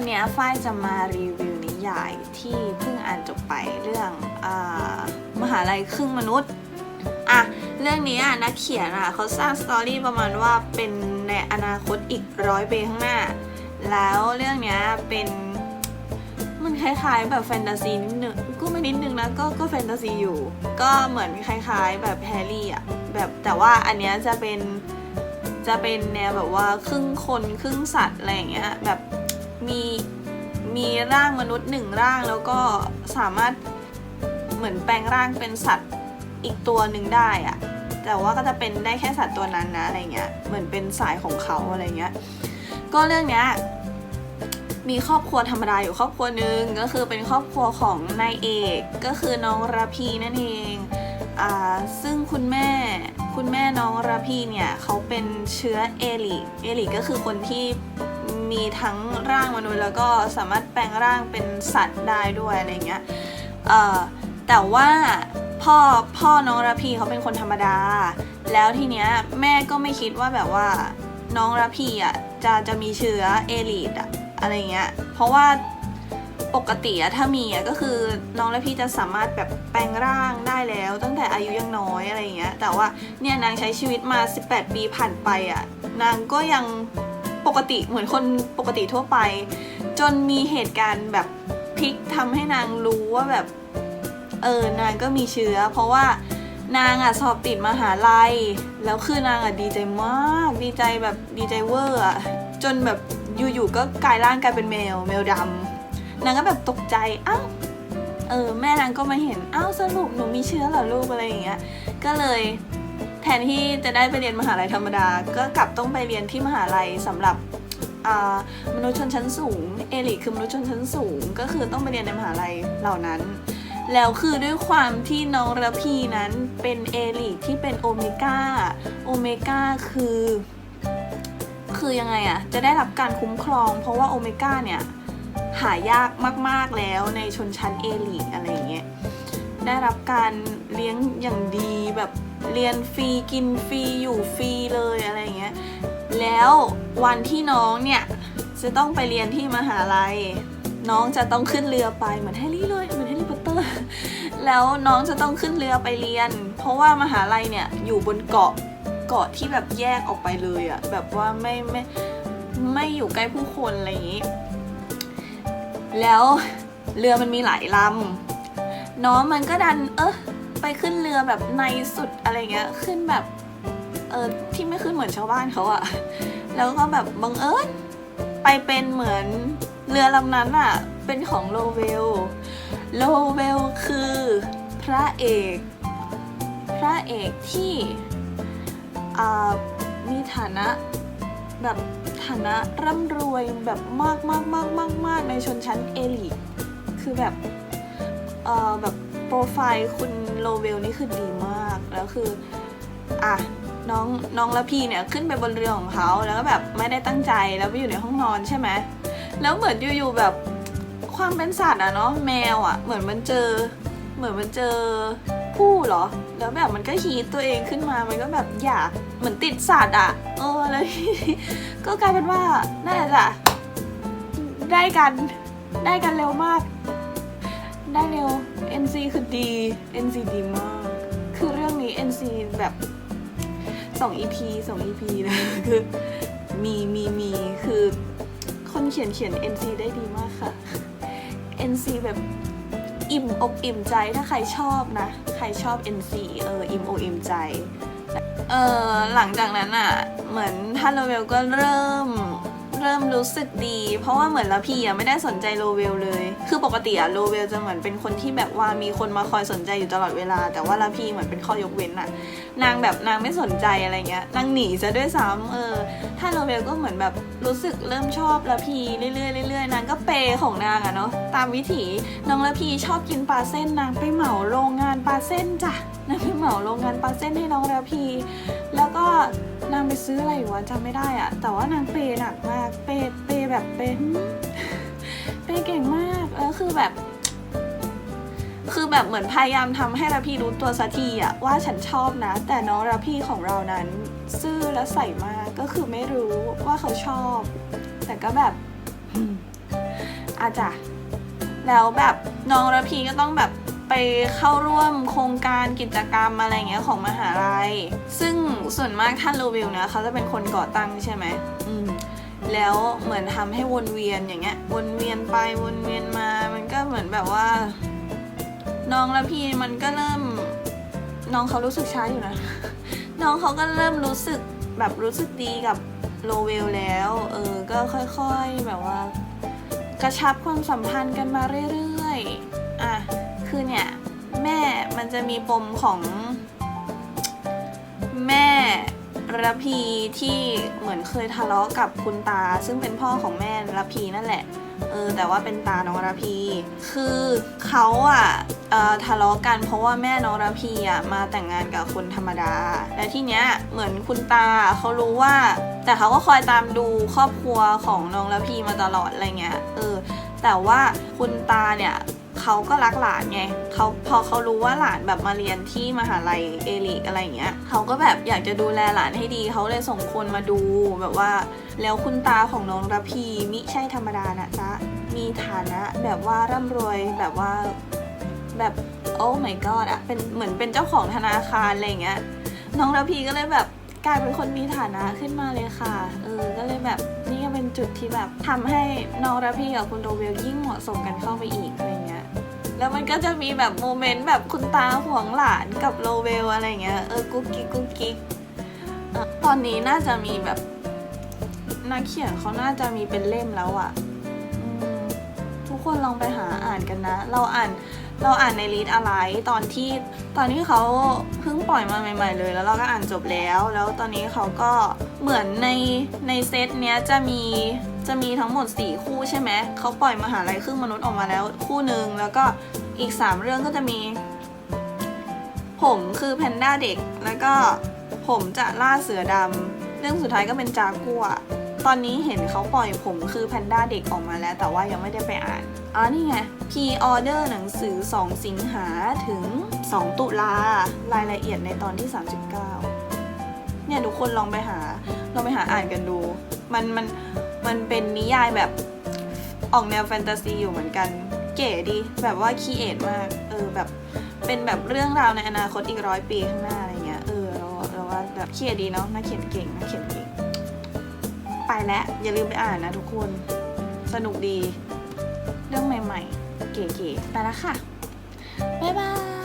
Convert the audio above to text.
วันนี้ฝ้ายจะมารีวิวนิยายที่เพิ่งอ่านจบไปเรื่องอมหาลัยครึ่งมนุษย์อะเรื่องนี้อะนักเขียนอะเขาสร้างสตอรี่ประมาณว่าเป็นในอนาคตอีกร้อยปีข้างหน้า แล้วเรื่องนี้เป็นมันคล้ายๆแบบแฟนตาซีนิดนึงก็ไม่นิดนึงนะก็ก็แฟนตาซีอยู่ ก็เหมือนคล้ายๆแบบแฮร์รี่อะแบบแต่ว่าอันเนี้ยจะเป็นจะเป็นแนวแบบว่าครึ่งคนครึ่งสัตว์อะไรอย่างเงี้ยแบบ มีมีร่างมนุษย์หนึ่งร่างแล้วก็สามารถเหมือนแปลงร่างเป็นสัตว์อีกตัวหนึ่งได้อะแต่ว่าก็จะเป็นได้แค่สัตว์ตัวนั้นนะอะไรเงี้ยเหมือนเป็นสายของเขาอะไรเงี้ยก็เรื่องเนี้ยมีครอบครัวธรรมดาอยู่ครอบครัวหนึ่งก็คือเป็นครอบครัวของนายเอกก็คือน้องระพีนั่นเองอ่าซึ่งคุณแม่คุณแม่น้องระพีเนี่ยเขาเป็นเชื้อเอลิเอลิก็คือคนที่ มีทั้งร่างมนุษย์แล้วก็สามารถแปลงร่างเป็นสัตว์ได้ด้วยอะไรเงี้ยเอ่อแต่ว่าพ่อพ่อน้องระพีเขาเป็นคนธรรมดา แล้วทีเนี้ยแม่ก็ไม่คิดว่าแบบว่าน้องระพีอะจะจะมีเชื้อเอลิดอะอะไรเงี้ย เพราะว่าปกติอะถ้ามีอะก็คือน้องและพี่จะสามารถแบบแปลงร่างได้แล้ว ตั้งแต่อายุยังน้อยอะไรเงี้ย แต่ว่าเนี่ยนางใช้ชีวิตมา 18 ปีผ่านไปอะนางก็ยัง ปกติเหมือนคนปกติทั่วไป จนมีเหตุการณ์แบบพลิกทำให้นางรู้ว่าแบบ เออนางก็มีเชื้อ เพราะว่านางอะสอบติดมหาลัย แล้วคือนางอะดีใจมาก ดีใจแบบดีใจเวอร์อะจนแบบอยู่ๆก็กลายร่างกลายเป็นแมวแมวดำนางก็แบบตกใจอ้าวเออแม่นางก็มาเห็นอ้าวสรุปหนูมีเชื้อเหรอลูกอะไรอย่างเงี้ยก็เลย ทนที่จะได้ไปเรียนมหาลัยธรรมดา ก็กลับต้องไปเรียนที่มหาลัยสำหรับมนุษย์ชนชั้นสูง เอลิคือมนุษย์ชนชั้นสูง ก็คือต้องไปเรียนในมหาลัยเหล่านั้น แล้วคือด้วยความที่น้องระพีนั้นเป็นเอลิที่เป็นโอเมก้า โอเมก้าคือ คือยังไงอะจะได้รับการคุ้มครอง เพราะว่าโอเมก้าเนี่ยหายากมากๆแล้วในชนชั้นเอลิอะไรอย่างเงี้ย ได้รับการเลี้ยงอย่างดีแบบ เรียนฟรีกินฟรีอยู่ฟรีเลยอะไรอย่างเงี้ย แล้ววันที่น้องเนี่ยจะต้องไปเรียนที่มหาลัย น้องจะต้องขึ้นเรือไปเหมือนแฮร์รี่เลยเหมือนแฮร์รี่พอตเตอร์แล้วน้องจะต้องขึ้นเรือไปเรียน เพราะว่ามหาลัยเนี่ยอยู่บนเกาะเกาะที่แบบแยกออกไปเลยอะแบบว่าไม่ไม่ไม่อยู่ใกล้ผู้คนอะไรอย่างงี้ แล้วเรือมันมีหลายลำน้องมันก็ดันเออ ไปขึ้นเรือแบบในสุดอะไรเงี้ยขึ้นแบบเออที่ไม่ขึ้นเหมือนชาวบ้านเขาอะแล้วก็แบบบังเอิญไปเป็นเหมือนเรือลำนั้นอะเป็นของโลเวล โลเวลคือพระเอก พระเอกที่อ่ามีฐานะแบบฐานะร่ำรวยแบบมากมากมากมากมากในชนชั้นเอลิทคือแบบเอ่อแบบ โปรไฟล์คุณโลเวลนี่คือดีมาก แล้วคือ อะน้องน้องละพีเนี่ยขึ้นไปบนเรือของเขาแล้วก็แบบไม่ได้ตั้งใจแล้วไปอยู่ในห้องนอนใช่ไหมแล้วเหมือนอยู่ๆแบบความเป็นสัตว์อะเนาะแมวอะเหมือนมันเจอ เหมือนมันเจอผู้เหรอ แล้วแบบมันก็ฮีทตัวเองขึ้นมามันก็แบบอยากเหมือนติดสัตว์อะเออแล้วก็กลายเป็นว่านั่นแหละจ้ะได้กันได้กันเร็วมาก ได้เร็ว NC คือดี NC ดีมาก คือเรื่องนี้ NC แบบ2 EP 2 EP เลยคือมีมีมีคือคนเขียนเขียน NC ได้ดีมากค่ะ NC แบบอิ่มอกอิ่มใจถ้าใครชอบนะ ใครชอบ NC เอออิ่มอกอิ่มใจ เออหลังจากนั้นอะ เหมือนท่านโลเวลก็เริ่ม เริ่มรู้สึกดี เพราะว่าเหมือนละพี่อะไม่ได้สนใจโลเวลเลย คือปกติอะโลเวลจะเหมือนเป็นคนที่แบบว่ามีคนมาคอยสนใจอยู่ตลอดเวลา แต่ว่าละพี่เหมือนเป็นข้อยกเว้นอะนางแบบนางไม่สนใจอะไรเงี้ยนางหนีซะด้วยซ้ำเออ ถ้าโรเบลก็เหมือนแบบรู้สึกเริ่มชอบละพีเรื่อยๆเรื่อยๆนางก็เปของนางอะเนาะตามวิถีน้องละพีชอบกินปลาเส้นนางไปเหมาโรงงานปลาเส้นจ้ะ นางไปเหมาโรงงานปลาเส้นให้น้องละพี แล้วก็นางไปซื้ออะไรอยู่วะจำไม่ได้อะแต่ว่านางเปย์หนักมากเปย์เปย์แบบเปย์เปย์เก่งมากแล้วคือแบบ คือแบบเหมือนพยายามทำให้ระพีรู้ตัวสักทีอะว่าฉันชอบนะ แต่น้องระพีของเรานั้น ซื่อและใส่มากก็คือไม่รู้ว่าเขาชอบ แต่ก็แบบอืมอาจจะแล้วแบบน้องระพีก็ต้องแบบ ไปเข้าร่วมโครงการกิจกรรมอะไรเงี้ยของมหาลัย ซึ่งส่วนมากท่านโลวิลเนี่ยเขาจะเป็นคนก่อตั้งใช่ไหมอืมแล้วเหมือนทำให้วนเวียนอย่างเงี้ย วนเวียนไปวนเวียนมา มันก็เหมือนแบบว่า น้องระพีมันก็เริ่ม น้องเขารู้สึกช้าอยู่นะ น้องเขาก็เริ่มรู้สึกแบบรู้สึกดีกับโลเวลแล้ว เออ ก็ค่อยๆแบบว่า กระชับความสัมพันธ์กันมาเรื่อยๆ อะ คือเนี่ย แม่มันจะมีปมของแม่ระพีที่เหมือนเคยทะเลาะกับคุณตา ซึ่งเป็นพ่อของแม่ระพีนั่นแหละเออแต่ว่าเป็นตาน้องระพี คือเขาอะออทะเลาะกันเพราะว่าแม่น้องระพีอะมาแต่งงานกับคนธรรมดา และที่เนี้ยเหมือนคุณตาเขารู้ว่า แต่เขาก็คอยตามดูครอบครัวของน้องระพีมาตลอดอะไรเงี้ยเออแต่ว่าคุณตาเนี่ย เขาก็รักหลานไงเขาพอเขารู้ว่าหลานแบบมาเรียนที่มหาลัยเอลิกอะไรอย่างเงี้ยเขาก็แบบอยากจะดูแลหลานให้ดีเขาเลยส่งคนมาดูแบบว่า แล้วคุณตาของน้องระพีมิใช่ธรรมดานะจ๊ะมีฐานะแบบว่าร่ำรวยแบบว่าแบบโอ้ my god อะเป็นเหมือนเป็นเจ้าของธนาคารอะไรเงี้ยน้องระพีก็เลยแบบกลายเป็นคนมีฐานะขึ้นมาเลยค่ะ เออ ก็เลยแบบนี่ก็เป็นจุดที่แบบทำให้น้องระพีกับคุณโรเวลยิ่งเหมาะสมกันเข้าไปอีกอะไรเงี้ย แล้วมันก็จะมีแบบโมเมนต์แบบคุณตาห่วงหลานกับโรเวลอะไรเงี้ย เออ กุ๊กกิ๊กกุ๊กกิ๊กตอนนี้น่าจะมีแบบนักเขียนเขาน่าจะมีเป็นเล่มแล้วอะ่ะทุกคนลองไปหาอ่านกันนะ เราอ่าน เราอ่านในรีดอะไรตอนที่ตอนที่เขาเพิ่งปล่อยมาใหม่ ๆ เลย แล้วเราก็อ่านจบแล้ว แล้วตอนนี้เขาก็เหมือนในในเซตเนี้ยจะมีจะมีทั้งหมด 4 คู่ใช่ไหมเขาปล่อยมหาลัยครึ่งมนุษย์ออกมาแล้วคู่หนึ่งแล้วก็อีก 3 เรื่องก็จะมี ผมคือแพนด้าเด็ก แล้วก็ผมจะล่าเสือดำเรื่องสุดท้ายก็เป็นจากัวตอนนี้เห็นเขาปล่อยผมคือแพนด้าเด็กออกมาแล้ว แต่ว่ายังไม่ได้ไปอ่านอ๋อนี่ไง p order หนังสือ 2 สิงหาถึง 2 ตุลารายละเอียดในตอนที่ 39 เนี่ยทุกคนลองไปหาลองไปหาอ่านกันดู มันมันมันเป็นนิยายแบบออกแนวแฟนตาซีอยู่เหมือนกัน เก๋ดี แบบว่าคีเอทมาก เออแบบเป็นแบบเรื่องราวในอนาคตอีกร้อยปีข้างหน้าอะไรเงี้ย เออเราเราว่าแบบคีเอทดีเนาะน่าเขียนเก่งน่าเขียนเก่ง ไปแล้วอย่าลืมไปอ่านนะทุกคน สนุกดี เรื่องใหม่ ๆ เก๋ๆไปแล้วค่ะ บ๊ายบาย